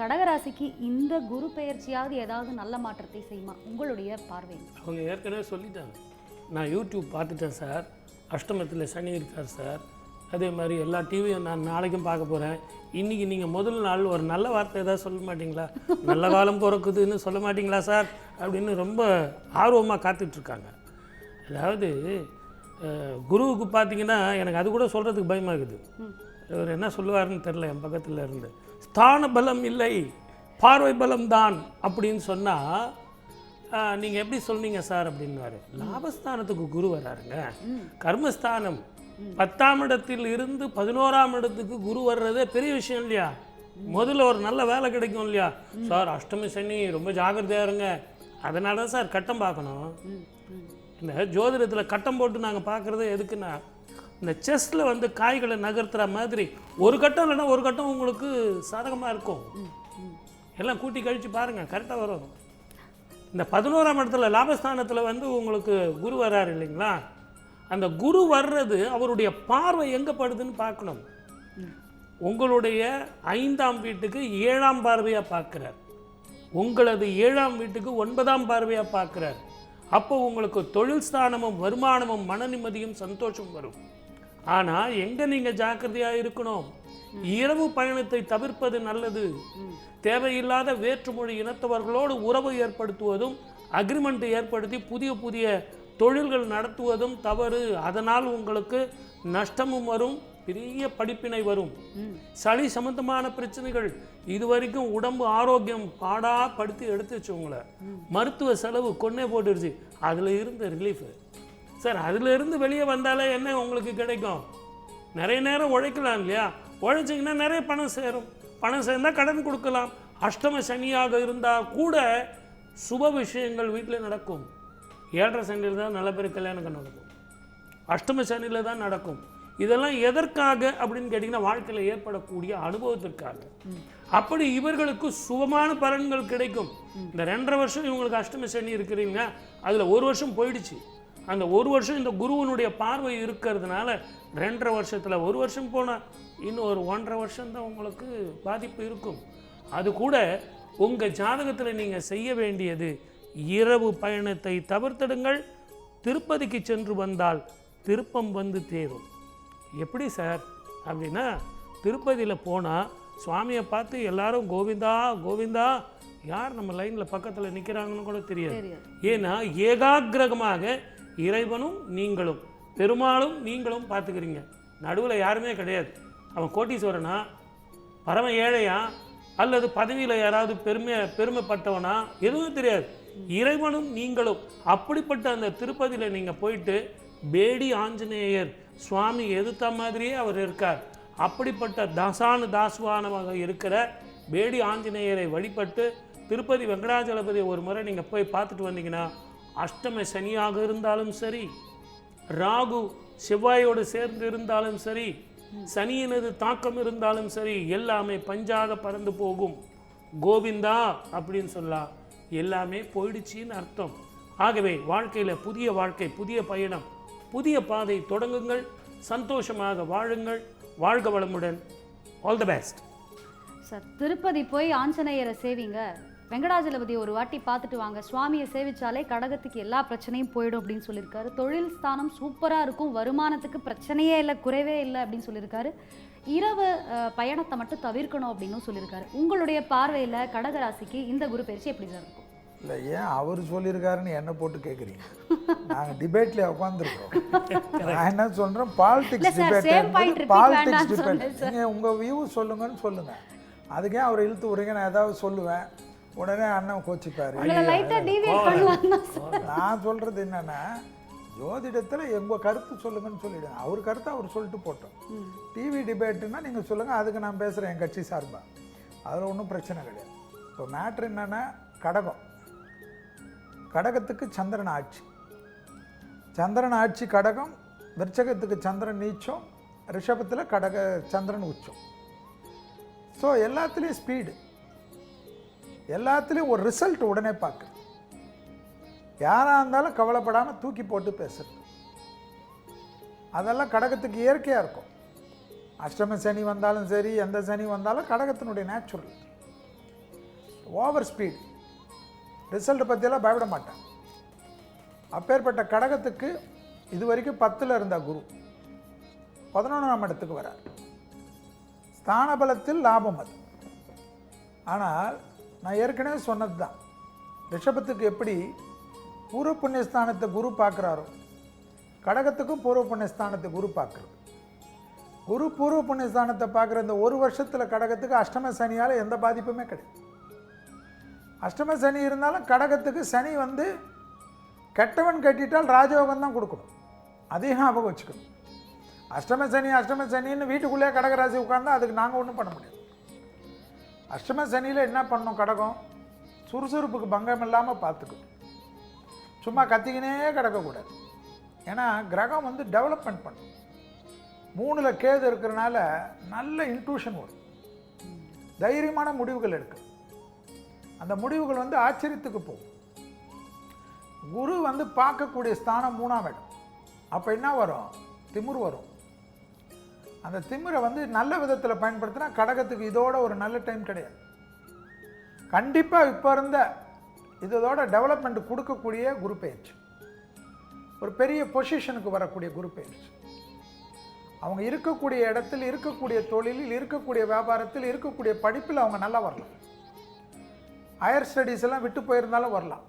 கடகராசிக்கு இந்த குரு பெயர்ச்சியாவது ஏதாவது நல்ல மாற்றத்தை செய்யுமா? உங்களுடைய பார்வை அவங்க ஏற்கனவே சொல்லிட்டாங்க. நான் யூடியூப் பார்த்துட்டேன் சார். அஷ்டமத்தில் சனி இருக்கார் சார். அதே மாதிரி எல்லா டிவியும் நான் நாளைக்கும் பார்க்க போகிறேன் இன்றைக்கி நீங்கள் முதல் நாள் ஒரு நல்ல வார்த்தை ஏதாவது சொல்ல மாட்டீங்களா? நல்ல காலம் பிறக்குதுன்னு சொல்ல மாட்டீங்களா சார்? அப்படின்னு ரொம்ப ஆர்வமாக காத்துட்ருக்காங்க அதாவது குருவுக்கு பார்த்தீங்கன்னா எனக்கு அது கூட சொல்கிறதுக்கு பயமாக இருக்குது இவர் என்ன சொல்லுவாருன்னு தெரில என் பக்கத்தில் இருந்து. ஸ்தான பலம் இல்லை பார்வை பலம் தான் அப்படின்னு சொன்னால் நீங்கள் எப்படி சொன்னீங்க சார் அப்படின்னாரு லாபஸ்தானத்துக்கு குரு வராருங்க. கர்மஸ்தானம் பத்தாம் இடத்தில் இருந்து பதினோராம் இடத்துக்கு குரு வர்றதே பெரிய விஷயம் இல்லையா? முதல்ல ஒரு நல்ல வேலை கிடைக்கும் இல்லையா? சார் அஷ்டமி சனி ரொம்ப ஜாக்கிரதையா இருங்க. அதனால தான் சார் கட்டம் பார்க்கணும். இந்த ஜோதிடத்தில் கட்டம் போட்டு நாங்கள் பார்க்குறது எதுக்குன்னா இந்த செஸ்ஸில் வந்து காய்களை நகர்த்துற மாதிரி ஒரு கட்டம் இல்லைன்னா ஒரு கட்டம் உங்களுக்கு சாதகமாக இருக்கும். எல்லாம் கூட்டி கழித்து பாருங்கள் கரெக்டாக வரும். இந்த பதினோராம் இடத்துல லாபஸ்தானத்தில் வந்து உங்களுக்கு குரு வர்றாரு இல்லைங்களா? அந்த குரு வர்றது அவருடைய பார்வை எங்கே படுதுன்னு பார்க்கணும். உங்களுடைய ஐந்தாம் வீட்டுக்கு ஏழாம் பார்வையாக பார்க்குறார். உங்களது ஏழாம் வீட்டுக்கு ஒன்பதாம் பார்வையாக பார்க்குறார். அப்போ உங்களுக்கு தொழில் ஸ்தானமும் வருமானமும் மன நிம்மதியும் சந்தோஷம் வரும். ஆனால் எங்கே நீங்கள் ஜாக்கிரதையாக இருக்கணும்? இரவு பயணத்தை தவிர்ப்பது நல்லது. தேவையில்லாத வேற்றுமொழி இனத்தவர்களோடு உறவு ஏற்படுத்துவதும் அக்ரிமெண்ட் ஏற்படுத்தி புதிய புதிய தொழில்கள் நடத்துவதும் தவறு. அதனால் உங்களுக்கு நஷ்டமும் வரும் பெரிய படிப்பினை வரும். சளி சம்பந்தமான பிரச்சனைகள் இதுவரைக்கும் உடம்பு ஆரோக்கியம் பாடா படுத்தி எடுத்துச்சு உங்களை. மருத்துவ செலவு கொன்னே போட்டுருச்சு. அதில் இருந்த ரிலீஃப் சார் அதிலிருந்து வெளியே வந்தாலே என்ன உங்களுக்கு கிடைக்கும்? நிறைய நேரம் உழைக்கலாம் இல்லையா? உழைச்சிங்கன்னா நிறைய பணம் சேரும். பணம் சேர்ந்தால் கடன் கொடுக்கலாம். அஷ்டம சனியாக இருந்தால் கூட சுப விஷயங்கள் வீட்டில் நடக்கும். ஏழரை சனியில் தான் நல்ல பேர் கல்யாணங்கள் நடக்கும் அஷ்டம சனியில் தான் நடக்கும். இதெல்லாம் எதற்காக அப்படின்னு கேட்டிங்கன்னா வாழ்க்கையில் ஏற்படக்கூடிய அனுபவத்திற்காக. அப்படி இவர்களுக்கு சுகமான பலன்கள் கிடைக்கும். இந்த ரெண்டரை வருஷம் இவங்களுக்கு அஷ்டம சனி இருக்கிறீங்க. அதில் ஒரு வருஷம் போயிடுச்சு. அந்த ஒரு வருஷம் இந்த குருவனுடைய பார்வை இருக்கிறதுனால ரெண்டரை வருஷத்தில் ஒரு வருஷம் போனால் இன்னும் ஒரு ஒன்றரை வருஷம் தான் உங்களுக்கு பாதிப்பு இருக்கும். அது கூட உங்கள் ஜாதகத்தில் நீங்கள் செய்ய வேண்டியது இரவு பயணத்தை தவிர்த்திடுங்கள். திருப்பதிக்கு சென்று வந்தால் திருப்பம் வந்து தேரும். எப்படி சார்? அப்படின்னா திருப்பதியில் போனால் சுவாமியை பார்த்து எல்லாரும் கோவிந்தா கோவிந்தா யார் நம்ம லைனில் பக்கத்தில் நிற்கிறாங்கன்னு கூட தெரியாது. தெரியாது. ஏன்னா ஏகாகிரகமாக இறைவனும் நீங்களும் பெருமாளும் நீங்களும் பார்த்துக்கிறீங்க. நடுவில் யாருமே கிடையாது. அவன் கோட்டீஸ்வரனா? பரம ஏழையா? அல்லது பதவியில் யாராவது பெருமை பெருமைப்பட்டவனா? எதுவும் தெரியாது. இறைவனும் நீங்களும். அப்படிப்பட்ட அந்த திருப்பதியில் நீங்கள் போயிட்டு பேடி ஆஞ்சநேயர் சுவாமி எதிர்த்த மாதிரியே அவர் இருக்கார். அப்படிப்பட்ட தசானு தாசுவானமாக இருக்கிற பேடி ஆஞ்சநேயரை வழிபட்டு திருப்பதி வெங்கடாஜலபதி ஒரு முறை நீங்கள் போய் பார்த்துட்டு வந்தீங்கன்னா அஷ்டம சனியாக இருந்தாலும் சரி ராகு செவ்வாயோடு சேர்ந்து இருந்தாலும் சரி சனியினது தாக்கம் இருந்தாலும் சரி எல்லாமே பஞ்சாக பறந்து போகும். கோவிந்தா அப்படின்னு சொல்லலாம் எல்லாமே போயிடுச்சின்னு அர்த்தம். ஆகவே வாழ்க்கையில் புதிய வாழ்க்கை புதிய பயணம் புதிய பாதை தொடங்குங்கள். சந்தோஷமாக வாழுங்கள். வாழ்க வளமுடன். All the best sir Tirupati போய் ஆஞ்சநேயரை சேவிங்க. வெங்கடாஜலபதி ஒரு வாட்டி பார்த்துட்டு வாங்க. சுவாமியை சேவிச்சாலே கடகத்துக்கு எல்லா பிரச்சனையும் போயிடும் அப்படின்னு சொல்லியிருக்காரு. தொழில் ஸ்தானம் சூப்பராக இருக்கும். வருமானத்துக்கு பிரச்சனையே இல்லை குறைவே இல்லை அப்படின்னு சொல்லியிருக்காரு. இரவு பயணத்தை மட்டும் தவிர்க்கணும் அப்படின்னு சொல்லியிருக்காரு. உங்களுடைய பார்வையில் கடகராசிக்கு இந்த குரு பயிற்சி எப்படி சார் இருக்கும்? இல்லை ஏன் அவர் சொல்லியிருக்காருன்னு என்ன போட்டு கேட்குறீங்க நாங்கள் டிபேட்ல உட்காந்துருக்கோம் நான் என்ன சொல்கிறேன் பாலிடிக்ஸ் டிபேட் பாலிடிக்ஸ் டிபேட். நீங்கள் உங்கள் வியூ சொல்லுங்கன்னு சொல்லுங்கள் அதுக்கே அவர் இழுத்து விடுங்க நான் ஏதாவது சொல்லுவேன். உடனே அண்ணன் கோச்சிப்பாரு. நான் சொல்கிறது என்னன்னா ஜோதிடத்தில் எங்கள் கருத்து சொல்லுங்கன்னு சொல்லிடுங்க. அவர் கருத்தை அவர் சொல்லிட்டு போட்டோம். டிவி டிபேட்டுன்னா நீங்கள் சொல்லுங்கள் அதுக்கு நான் பேசுகிறேன் என் கட்சி சார்பாக அதில் ஒன்றும் பிரச்சனை கிடையாது. இப்போ மேட்ரு என்னென்னா கடகம். கடகத்துக்கு சந்திரன் ஆட்சி. சந்திரன் ஆட்சி கடகம் விருச்சகத்துக்கு சந்திரன் நீச்சம் ரிஷபத்தில் கடக சந்திரன் உச்சம். ஸோ எல்லாத்துலேயும் ஸ்பீடு எல்லாத்துலேயும் ஒரு ரிசல்ட் உடனே பார்க்கு. யாராக இருந்தாலும் கவலைப்படாமல் தூக்கி போட்டு பேசுறது. அதெல்லாம் கடகத்துக்கு இயற்கையாக இருக்கும். அஷ்டம சனி வந்தாலும் சரி எந்த சனி வந்தாலும் கடகத்தினுடைய நேச்சுரல் ஓவர் ஸ்பீட் ரிசல்ட் பற்றியெல்லாம் பயப்பட மாட்டேன். அப்பேற்பட்ட கடகத்துக்கு இது வரைக்கும் பத்தில் இருந்த குரு. பதினொன்றாம் இடத்துக்கு வரார். ஸ்தான பலத்தில் லாபம் அது. ஆனால் நான் ஏற்கனவே சொன்னது தான் ரிஷபத்துக்கு எப்படி பூர்வ புண்ணியஸ்தானத்தை குரு பார்க்குறாரோ கடகத்துக்கும் பூர்வ புண்ணியஸ்தானத்தை குரு பார்க்குறது. குரு பூர்வ புண்ணியஸ்தானத்தை பார்க்குற இந்த ஒரு வருஷத்தில் கடகத்துக்கு அஷ்டம சனியால் எந்த பாதிப்புமே கிடையாது. அஷ்டம சனி இருந்தாலும் கடகத்துக்கு சனி வந்து கெட்டவன் கட்டிட்டால் ராஜயோகம் தான் கொடுக்கணும். அதையும் ஞாபகம் வச்சுக்கணும். அஷ்டம சனி அஷ்டம சனின்னு வீட்டுக்குள்ளேயே கடகராசி உட்காந்தா அதுக்கு நாங்கள் ஒன்றும் பண்ண முடியாது. அஷ்டம சனியில் என்ன பண்ணும் கடகம்? சுறுசுறுப்புக்கு பங்கம் இல்லாமல் பார்த்துக்கும். சும்மா கத்திக்கினே கிடக்கக்கூடாது ஏன்னா கிரகம் வந்து டெவலப்மெண்ட் பண்ணும். மூணில் கேது இருக்கிறனால நல்ல இன்ட்யூஷன் வரும். தைரியமான முடிவுகள் எடுக்கும். அந்த முடிவுகள் வந்து ஆச்சரியத்துக்கு போகும். குரு வந்து பார்க்கக்கூடிய ஸ்தானம் மூணாம் இடம். அப்போ என்ன வரும்? திமிர் வரும். அந்த திமிரை வந்து நல்ல விதத்தில் பயன்படுத்தினா கடகத்துக்கு இதோட ஒரு நல்ல டைம் கிடையாது. கண்டிப்பாக இப்போ இருந்த இதோட டெவலப்மெண்ட் கொடுக்கக்கூடிய குரு பயிற்சி ஒரு பெரிய பொசிஷனுக்கு வரக்கூடிய குரு பயிற்சி அவங்க இருக்கக்கூடிய இடத்தில் இருக்கக்கூடிய தொழிலில் இருக்கக்கூடிய வியாபாரத்தில் இருக்கக்கூடிய படிப்பில் அவங்க நல்லா வரலாம். ஹையர் ஸ்டடீஸ் எல்லாம் விட்டு போயிருந்தாலும் வரலாம்.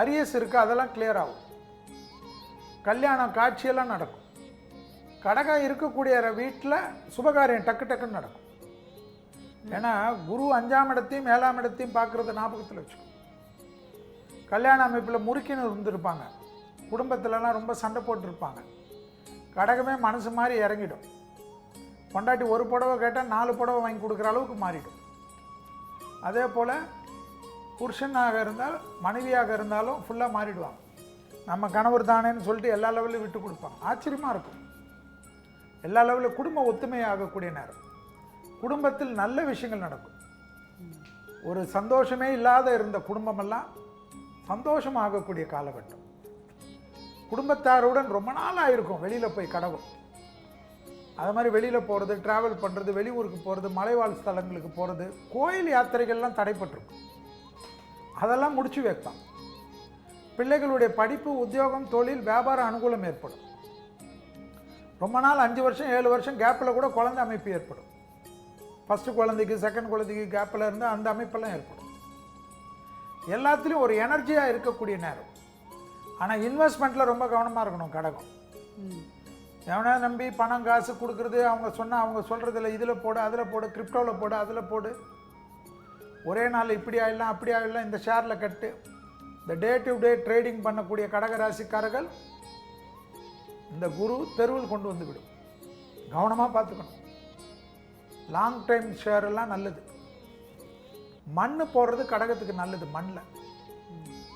அரியஸ் இருக்குது அதெல்லாம் கிளியர் ஆகும். கல்யாணம் காட்சியெல்லாம் நடக்கும். கடகம் இருக்கக்கூடிய வீட்டில் சுபகாரியம் டக்கு டக்குன்னு நடக்கும். ஏன்னா குரு அஞ்சாம் இடத்தையும் ஏழாம் இடத்தையும் பார்க்குறது ஞாபகத்தில் வச்சுக்கோ. கல்யாண அமைப்பில் முறுக்கின்னு இருந்திருப்பாங்க. குடும்பத்துலலாம் ரொம்ப சண்டை போட்டிருப்பாங்க. கடகமே மனசு மாதிரி இறங்கிடும். பொண்டாட்டி ஒரு புடவை கேட்டால் நாலு புடவை வாங்கி கொடுக்குற அளவுக்கு மாறிடும். அதே போல் புருஷனாக இருந்தால் மனைவியாக இருந்தாலும் ஃபுல்லாக மாறிடுவாங்க. நம்ம கணவர் தானேன்னு சொல்லிட்டு எல்லா லெவல்லையும் விட்டு கொடுப்பாங்க. ஆச்சரியமாக இருக்கும். எல்லா லெவலில் குடும்ப ஒத்துமை ஆகக்கூடிய நேரம். குடும்பத்தில் நல்ல விஷயங்கள் நடக்கும். ஒரு சந்தோஷமே இல்லாத இருந்த குடும்பமெல்லாம் சந்தோஷமாகக்கூடிய காலகட்டம். குடும்பத்தாருடன் ரொம்ப நாளாக இருக்கும் வெளியில் போய் கடவும் அது மாதிரி வெளியில் போகிறது ட்ராவல் பண்ணுறது வெளியூருக்கு போகிறது மலைவாழ் ஸ்தலங்களுக்கு போகிறது கோயில் யாத்திரைகள்லாம் தடைப்பட்டிருக்கும். அதெல்லாம் முடிச்சு வைப்பான் பிள்ளைகளுடைய படிப்பு உத்தியோகம் தொழில் வியாபார அனுகூலம் ஏற்படும். ரொம்ப நாள் அஞ்சு வருஷம் ஏழு வருஷம் கேப்பில் கூட குழந்தை அமைப்பு ஏற்படும். ஃபஸ்ட்டு குழந்தைக்கு செகண்ட் குழந்தைக்கு கேப்பில் இருந்து அந்த அமைப்பெல்லாம் ஏற்படும். எல்லாத்துலேயும் ஒரு எனர்ஜியாக இருக்கக்கூடிய நேரம். ஆனால் இன்வெஸ்ட்மெண்ட்டில் ரொம்ப கவனமாக இருக்கணும் கடகம். ம். எவனா நம்பி பணம் காசு கொடுக்குறது அவங்க சொன்னால் அவங்க சொல்கிறதில்ல இதில் போடு அதில் போடு கிரிப்டோவில் போடு அதில் போடு. ஒரே நாள் இப்படி ஆகிடலாம் அப்படி ஆகிடலாம் இந்த ஷேரில் கட்டு. இந்த டே டு டே ட்ரேடிங் பண்ணக்கூடிய கடகராசிக்காரர்கள் இந்த குரு தெருவில் கொண்டு வந்து விடும் கவனமாக பார்த்துக்கணும். லாங் டைம் ஷேர் எல்லாம் நல்லது. மண் போடுறது கடகத்துக்கு நல்லது மண்ணில்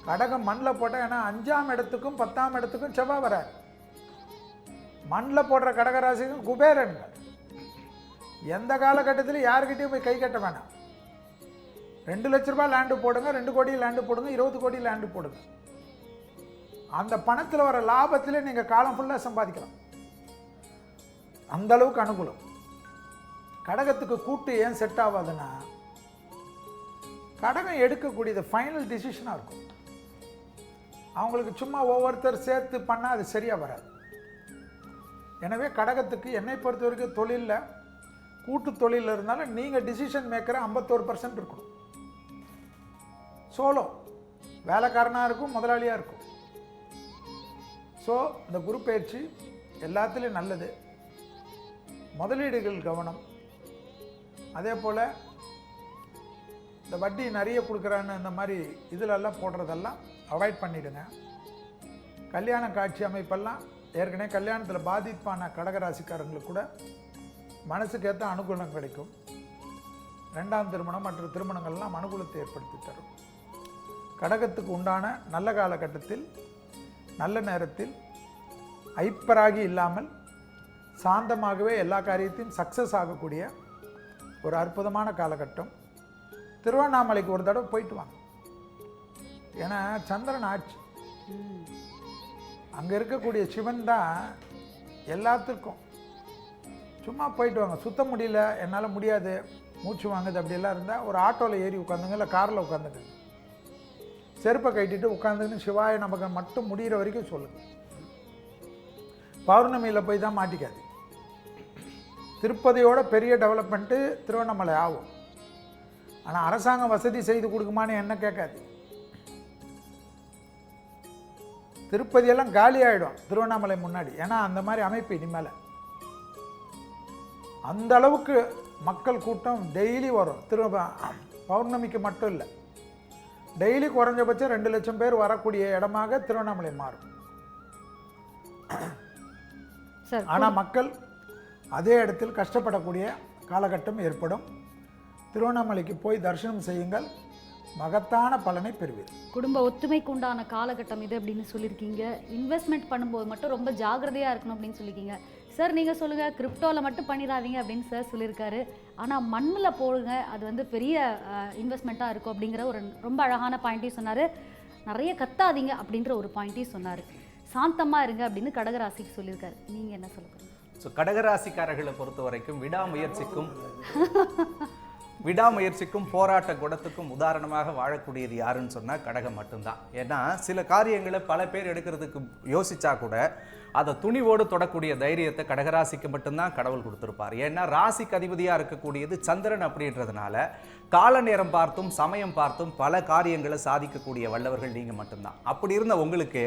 கடகம் மண்ணில் போட்டால் ஏன்னா அஞ்சாம் இடத்துக்கும் பத்தாம் இடத்துக்கும் செவ்வாய் வராது மண்ணில் போடுற கடகராசிக்கும் குபேரன்கள். எந்த காலகட்டத்தில் யாருக்கிட்டையும் போய் கை கட்ட வேணாம். ரெண்டு லட்ச ரூபாய் லேண்டு போடுங்க ரெண்டு கோடி லேண்டு போடுங்க இருபது கோடி லேண்டு போடுங்க. அந்த பணத்தில் வர லாபத்தில் நீங்கள் காலம் ஃபுல்லாக சம்பாதிக்கலாம். அந்த அளவுக்கு அனுகூலம். கடகத்துக்கு கூட்டு ஏன் செட் ஆகாதுன்னா கடகம் எடுக்கக்கூடியது ஃபைனல் டிசிஷனாக இருக்கும். அவங்களுக்கு சும்மா ஒவ்வொருத்தர் சேர்த்து பண்ணால் அது சரியாக வராது. எனவே கடகத்துக்கு என்னை பொறுத்த வரைக்கும் தொழிலில் கூட்டு தொழிலில் இருந்தாலும் நீங்கள் டிசிஷன் மேக்கரை ஐம்பத்தோரு பர்சன்ட் இருக்கணும். சோலோ வேலைக்காரனாக இருக்கும் முதலாளியாக இருக்கும். ஸோ இந்த குரு பயிற்சி எல்லாத்துலேயும் நல்லது. முதலீடுகள் கவனம். அதே போல் இந்த வட்டி நிறைய கொடுக்குறான்னு இந்த மாதிரி இதிலெல்லாம் போடுறதெல்லாம் அவாய்ட் பண்ணிவிடுங்க கல்யாண காட்சி அமைப்பெல்லாம் ஏற்கனவே கல்யாணத்தில் பாதிப்பான கடகராசிக்காரங்களுக்கு கூட மனசுக்கு ஏற்ற அனுகூலம் கிடைக்கும். ரெண்டாம் திருமணம் மற்ற திருமணங்கள்லாம் அனுகூலத்தை ஏற்படுத்தி தரும். கடகத்துக்கு உண்டான நல்ல காலகட்டத்தில் நல்ல நேரத்தில் ஐப்பராகி இல்லாமல் சாந்தமாகவே எல்லா காரியத்தையும் சக்ஸஸ் ஆகக்கூடிய ஒரு அற்புதமான காலகட்டம். திருவண்ணாமலைக்கு ஒரு தடவை போயிட்டு வாங்க. ஏன்னா சந்திரன் ஆட்சி. அங்கே இருக்கக்கூடிய சிவன் தான் எல்லாத்துக்கும் சும்மா போயிட்டு வாங்க. சுத்த முடியல என்னால் முடியாது. மூச்சு வாங்குது அப்படியெல்லாம் இருந்தால் ஒரு ஆட்டோவில் ஏறி உட்காந்துங்க இல்லை காரில் உட்காந்துங்க. செருப்பை கட்டிட்டு உட்காந்துன்னு சிவாய நமக்கு மட்டும் முடிகிற வரைக்கும் சொல்லுங்க. பௌர்ணமியில் போய் தான் மாட்டிக்காது திருப்பதியோட பெரிய டெவலப்மெண்ட்டு திருவண்ணாமலை ஆகும். ஆனால் அரசாங்கம் வசதி செய்து கொடுக்குமான்னு என்ன கேட்காது திருப்பதியெல்லாம் காலி ஆகிடும் திருவண்ணாமலை முன்னாடி. ஏன்னா அந்த மாதிரி அமைப்பு இனிமேல். அந்த அளவுக்கு மக்கள் கூட்டம் டெய்லி வரும். திரு பௌர்ணமிக்கு மட்டும் இல்லை. டெய்லி குறைஞ்சபட்சம் ரெண்டு லட்சம் பேர் வரக்கூடிய இடமாக திருவண்ணாமலை மாறும். ஆனால் மக்கள் அதே இடத்தில் கஷ்டப்படக்கூடிய காலகட்டம் ஏற்படும். திருவண்ணாமலைக்கு போய் தரிசனம் செய்யுங்கள். மகத்தான பலனை பெறுவீர். குடும்ப ஒத்துமைக்கு உண்டான காலகட்டம் இது அப்படின்னு சொல்லியிருக்கீங்க. இன்வெஸ்ட்மெண்ட் பண்ணும்போது மட்டும் ரொம்ப ஜாக்கிரதையாக இருக்கணும் அப்படின்னு சொல்லியிருக்கீங்க. சார் நீங்கள் சொல்லுங்கள் கிரிப்டோவில் மட்டும் பண்ணிடாதீங்க அப்படின்னு சார் சொல்லியிருக்காரு. ஆனால் மண்ணில் போடுங்க. அது வந்து பெரிய இன்வெஸ்ட்மெண்ட்டாக இருக்கும் அப்படிங்கிற ஒரு ரொம்ப அழகான பாயிண்ட்டையும் சொன்னார். நிறைய கத்தாதீங்க அப்படின்ற ஒரு பாயிண்ட்டையும் சொன்னார். சாந்தமாக இருங்க அப்படின்னு கடகராசிக்கு சொல்லியிருக்காரு. நீங்கள் என்ன சொல்ல ஸோ கடகராசிக்காரர்களை பொறுத்த வரைக்கும் விடாமுயற்சிக்கும் விடாமுயற்சிக்கும் போராட்ட குணத்துக்கும் உதாரணமாக வாழக்கூடியது யாருன்னு சொன்னால் கடகம் மட்டும்தான். ஏன்னா சில காரியங்களை பல பேர் எடுக்கிறதுக்கு யோசிச்சா கூட அதை துணிவோடு தொடக்கூடிய தைரியத்தை கடகராசிக்கு மட்டும்தான் கடவுள் கொடுத்துருப்பார். ஏன்னா ராசிக்கு அதிபதியாக இருக்கக்கூடியது சந்திரன் அப்படின்றதுனால கால நேரம் பார்த்தும் சமயம் பார்த்தும் பல காரியங்களை சாதிக்கக்கூடிய வல்லவர்கள் நீங்கள் மட்டும்தான். அப்படி இருந்த உங்களுக்கு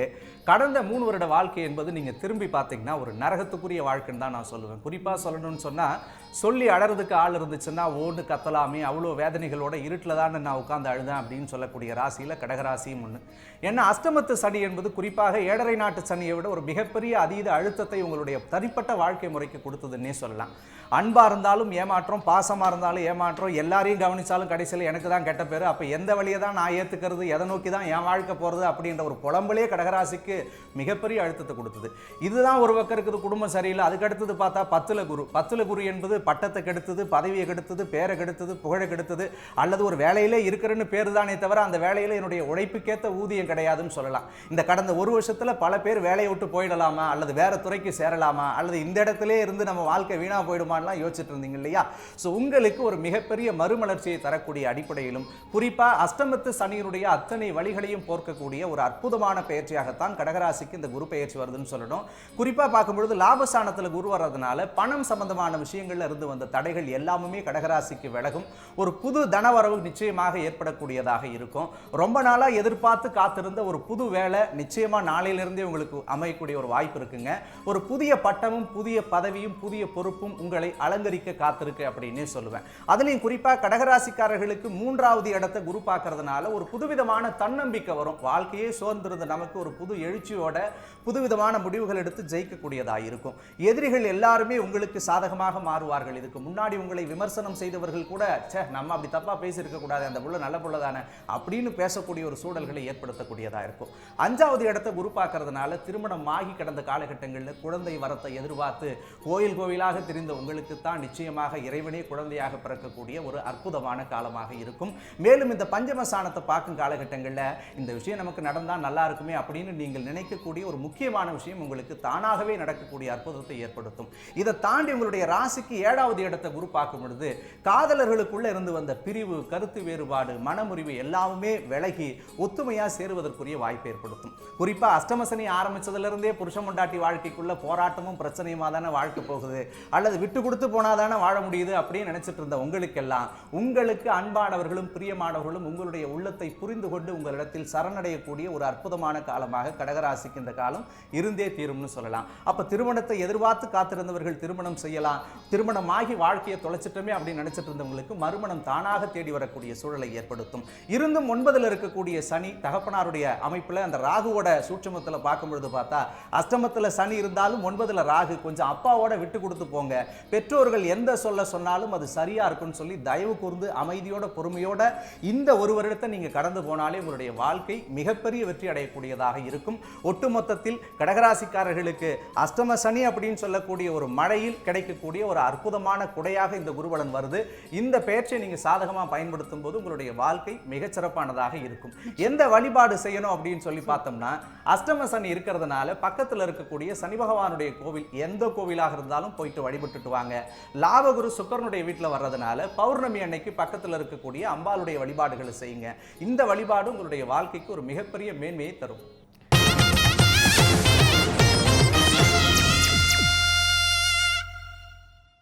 கடந்த மூணு வருட வாழ்க்கை என்பது நீங்கள் திரும்பி பார்த்தீங்கன்னா ஒரு நரகத்துக்குரிய வாழ்க்கைன்னு தான் நான் சொல்லுவேன். குறிப்பாக சொல்லணும்னு சொன்னால் சொல்லி அழறதுக்கு ஆள் இருந்துச்சுன்னா ஓடு கத்தலாமே அவ்வளோ வேதனைகளோட இருட்டில் தான் நான் உட்காந்து அழுதேன் அப்படின்னு சொல்லக்கூடிய ராசியில் கடகராசியும் ஒன்று ஏன்னா அஷ்டமத்து சனி என்பது குறிப்பாக ஏழரை நாட்டு சனியை விட ஒரு மிகப்பெரிய அதீத அழுத்தத்தை உங்களுடைய தனிப்பட்ட வாழ்க்கை முறைக்கு கொடுத்ததுன்னே சொல்லலாம். அன்பா இருந்தாலும் ஏமாற்றம் பாசமா இருந்தாலும் ஏமாற்றம் எல்லாரையும் கவனிச்சாலும் கடைசியில் எனக்கு தான் கெட்ட பேர் அப்போ எந்த வழியை தான் நான் ஏத்துக்கிறது எதை நோக்கி தான் என் வாழ்க்கை போறது அப்படின்ற ஒரு புலம்பலே கடகராசிக்கு மிகப்பெரிய அழுத்தத்தை கொடுத்தது. இதுதான் ஒரு பக்கம் இருக்குது குடும்பம் சரியில்லை அதுக்கு அடுத்தது பார்த்தா பத்தில குரு. பத்துல குரு என்பது பட்டத்தை கெடுத்தது பதவியை கெடுத்தது பேரை கெடுத்தது புகழை கெடுத்தது அல்லது ஒரு வேலையிலே இருக்கிறேன்னு பேர் தானே தவிர அந்த வேலையில் என்னுடைய உழைப்புக்கேத்த ஊதியம் கிடையாதுன்னு சொல்லலாம். இந்த கடந்த ஒரு வருஷத்துல பல பேர் வேலையை விட்டு போயிடலாமா அல்லது வேற துறைக்கு சேரலாமா அல்லது இந்த இடத்திலே இருந்து நம்ம வாழ்க்கை வீணாக போயிடுமான்லாம் யோசிச்சுட்டு இருந்தீங்க இல்லையா? ஸோ உங்களுக்கு ஒரு மிகப்பெரிய மறுமலர்ச்சியை தரக்கூடிய அடிப்படையிலும் குறிப்பா அஷ்டமத்து சனியினுடைய அத்தனை வழிகளையும் போர்க்கக்கூடிய ஒரு அற்புதமான பயிற்சியாகத்தான் கடகராசிக்கு இந்த குரு பயிற்சி வருதுன்னு சொல்லணும். குறிப்பா பார்க்கும்பொழுது லாபஸ்தானத்தில் குரு வர்றதுனால பணம் சம்பந்தமான விஷயங்களில் இருந்து வந்த தடைகள் எல்லாமே கடகராசிக்கு விலகும். ஒரு புது தனவரவு நிச்சயமாக ஏற்படக்கூடியதாக இருக்கும். ரொம்ப நாளா எதிர்பார்த்து காத்திருந்த ஒரு புது வேலை நிச்சயமா நாளையிலிருந்தே உங்களுக்கு அமையக்கூடிய ஒரு வாய்ப்பு இருக்குங்க. ஒரு புதிய பட்டமும் புதிய பதவியும் புதிய பொறுப்பும் உங்களை அலங்கரிக்க காத்திருக்கு அப்படின்னே சொல்லுவேன். அதுலேயும் குறிப்பா கடகராசிக்காரர்களுக்கு மூன்றாவது இடத்தை குரு பார்க்கறதுனால ஒரு புதுவிதமான தன்னம்பிக்கை வரும். வாழ்க்கையே சோர்ந்திருந்த நமக்கு ஒரு புது எழுச்சியோட புதுவிதமான முடிவுகள் எடுத்து ஜெயிக்கக்கூடியதாக இருக்கும். எதிரிகள் எல்லாருமே உங்களுக்கு சாதகமாக மாறுவார் மாறுவார்கள் இதுக்கு முன்னாடி உங்களை விமர்சனம் செய்தவர்கள் கூட சே நம்ம அப்படி தப்பாக பேசியிருக்க கூடாது அந்த புள்ள நல்ல புள்ள தானே அப்படின்னு பேசக்கூடிய ஒரு சூழல்களை ஏற்படுத்தக்கூடியதாக இருக்கும். அஞ்சாவது இடத்தை குரு திருமணம் ஆகி கடந்த காலகட்டங்களில் குழந்தை வரத்தை எதிர்பார்த்து கோயில் கோவிலாக தெரிந்த உங்களுக்கு தான் நிச்சயமாக இறைவனே குழந்தையாக பிறக்கக்கூடிய ஒரு அற்புதமான காலமாக இருக்கும். மேலும் இந்த பஞ்சமஸ்தானத்தை பார்க்கும் காலகட்டங்களில் இந்த விஷயம் நமக்கு நடந்தால் நல்லா இருக்குமே அப்படின்னு நீங்கள் நினைக்கக்கூடிய ஒரு முக்கியமான விஷயம் உங்களுக்கு தானாகவே நடக்கக்கூடிய அற்புதத்தை ஏற்படுத்தும். இதை தாண்டி உங்களுடைய ராசிக்கு ஏழாவது இடத்தை குரு பார்க்கும் பொழுது காதலர்களுக்குள்ளே இருந்து வந்த பிரிவு கருத்து வேறுபாடு மனமுறிவு எல்லாமே விலகி ஒத்துமையாக சேருவதற்குரிய வாய்ப்பு ஏற்படுத்தும். குறிப்பாக அஷ்டமசனி ஆரம்பித்ததுலேருந்தே இருந்தே புருஷன் முண்டாட்டி வாழ்க்கைக்குள்ள போராட்டமும் பிரச்சனையுமா தானே வாழ்க்கை போகுது. அல்லது விட்டு கொடுத்து போனால் தானே வாழ முடியுது அப்படின்னு நினச்சிட்டு இருந்த உங்களுக்கெல்லாம் உங்களுக்கு அன்பானவர்களும் பிரியமானவர்களும் உங்களுடைய உள்ளத்தை புரிந்து கொண்டு உங்களிடத்தில் சரணடையக்கூடிய ஒரு அற்புதமான காலமாக கடகராசிக்கு இந்த காலம் இருந்தே தீரும்னு சொல்லலாம். அப்போ திருமணத்தை எதிர்பார்த்து காத்திருந்தவர்கள் திருமணம் செய்யலாம். திருமணமாகி வாழ்க்கையை தொலைச்சிட்டோமே அப்படின்னு நினைச்சிட்டு இருந்தவங்களுக்கு மறுமணம் தானாக தேடி வரக்கூடிய சூழலை ஏற்படுத்தும். இருந்தும் ஒன்பதில் இருக்கக்கூடிய சனி தகப்பனாருடைய அமைப்பில் அந்த ராகுவோட சூட்சமத்தில் பார்க்கும்பொழுது பார்த்தா அஷ்டமத்தில் சனி இருந்தாலும் ஒன்பதில் ராகு கொஞ்சம் அப்பாவோட விட்டு கொடுத்து போங்க. பெற்றோர்கள் எந்த சொல்ல சொன்னாலும் அது சரியா இருக்கும்னு சொல்லி தயவு கூர்ந்து அமைதியோட பொறுமையோட இந்த ஒரு வருடத்தை நீங்கள் கடந்து போனாலே உங்களுடைய வாழ்க்கை மிகப்பெரிய வெற்றி அடையக்கூடியதாக இருக்கும். ஒட்டுமொத்தத்தில் கடகராசிக்காரர்களுக்கு அஷ்டம சனி அப்படின்னு சொல்லக்கூடிய ஒரு மழையில் கிடைக்கக்கூடிய ஒரு அற்புதமான குடையாக இந்த குருபலன் வருது. இந்த பெயர்ச்சியை நீங்க சாதகமா பயன்படுத்தும் போது உங்களுடைய வாழ்க்கை மிகச்சிறப்பானதாக இருக்கும். எந்த வழிபாடு செய்யணும் அப்படின்னு சொல்லி பார்த்தோம்னா அஷ்டம சனி இருக்கிறதுனால பக்கத்துல இருக்கக்கூடிய சனி பகவானுடைய கோவில் எந்த கோவிலாக இருந்தாலும் போயிட்டு வழிபட்டுட்டு வாங்க. லாபகுரு சுக்கரனுடைய வீட்டில் வர்றதுனால பௌர்ணமி அன்னைக்கு பக்கத்தில் இருக்கக்கூடிய அம்பாளுடைய வழிபாடுகளை செய்யுங்க. இந்த வழிபாடு உங்களுடைய வாழ்க்கைக்கு ஒரு மிகப்பெரிய மேன்மையை தரும்.